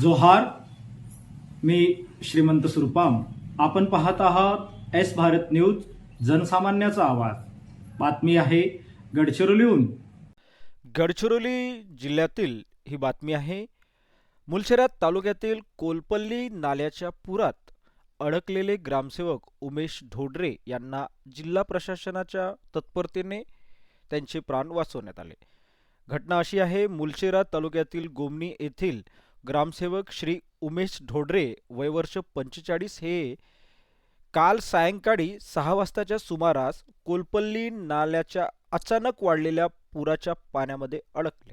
जोहार मी श्रीमंत सुरपाम. आपण पाहत आहात एस भारत न्यूज जनसामान्याचा आवाज. बातमी आहे गडचिरोलीहून गडचिरोली जिल्ह्यातील ही बातमी आहे. मुलशेरात तालुक्यातील कोलपल्ली नाल्याच्या पुरात अडकलेले ग्रामसेवक उमेश ढोडरे यांना जिल्हा प्रशासनाच्या तत्परतेने त्यांचे प्राण वाचवण्यात आले. घटना अशी आहे मुलशेरा तालुक्यातील गोमणी येथील ग्रामसेवक श्री उमेश ढोडरे वयवर्ष पंचेचाळीस हे काल सायंकाळी सहा वाजताच्या सुमारास कोलपल्ली नाल्याच्या अचानक वाढलेल्या पुराच्या पाण्यामध्ये अडकले.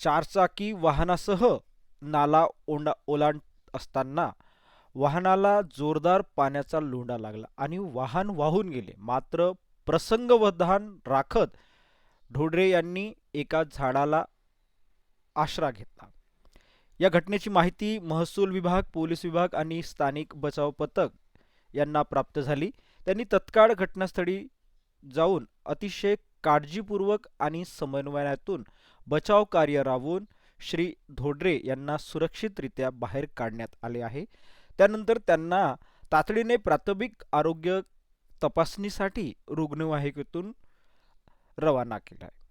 चारचाकी वाहनासह नाला ओंडा ओलांड असताना वाहनाला जोरदार पाण्याचा लोंढा लागला आणि वाहन वाहून गेले. मात्र प्रसंगवधान राखत ढोडरे यांनी एका झाडाला आश्रा घेतला. या घटनेची माहिती महसूल विभाग पोलीस विभाग आणि स्थानिक बचाव पथक यांना प्राप्त झाली. त्यांनी तत्काळ घटनास्थळी जाऊन अतिशय काळजीपूर्वक आणि समन्वयातून बचाव कार्य राबवून श्री धोडरे यांना सुरक्षितरित्या बाहेर काढण्यात आले आहे. त्यानंतर त्यांना तातडीने प्राथमिक आरोग्य तपासणीसाठी रुग्णवाहिकेतून रवाना केला आहे.